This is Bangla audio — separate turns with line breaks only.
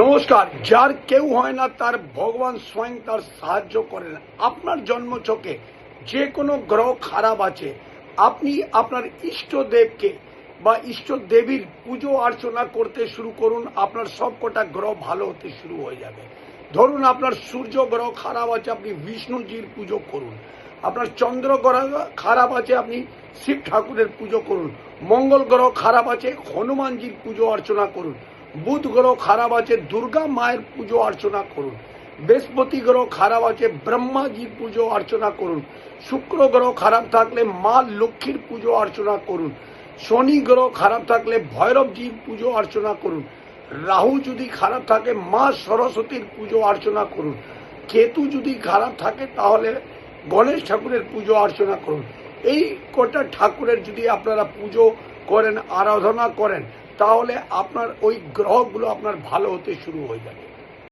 নমস্কার, যার কেউ হয় না, তার ভগবান স্বয়ং তার সাহায্য করেন। আপনার জন্মছকে যে কোনো গ্রহ খারাপ আছে, আপনি আপনার ইষ্ট দেবকে বা ইষ্ট দেবীর পুজো অর্চনা করতে শুরু করুন, আপনার সব কটা গ্রহ ভালো হতে শুরু হয়ে যাবে। ধরুন আপনার সূর্য গ্রহ খারাপ আছে, আপনি বিষ্ণুজির পুজো করুন। আপনার চন্দ্র গ্রহ খারাপ আছে, আপনি শিব ঠাকুরের পুজো করুন। মঙ্গল গ্রহ খারাপ আছে, হনুমানজির পুজো অর্চনা করুন। বুধ গ্রহ খারাপ আছে, দুর্গা মায়ের পুজো অর্চনা করুন। বৃহস্পতি গ্রহ খারাপ আছে, ব্রহ্মাজির পুজো অর্চনা করুন। শুক্র গ্রহ খারাপ থাকলে মা লক্ষ্মীর পুজো অর্চনা করুন। শনি গ্রহ খারাপ থাকলে ভৈরবজির পুজো অর্চনা করুন। রাহু যদি খারাপ থাকে, মা সরস্বতীর পুজো অর্চনা করুন। কেতু যদি খারাপ থাকে, তাহলে গণেশ ঠাকুরের পুজো অর্চনা করুন। এই কটা ঠাকুরের যদি আপনারা পুজো করেন, আরাধনা করেন তাহলে আপনার ওই গ্রহগুলো আপনার ভালো হতে শুরু হয়ে যাবে।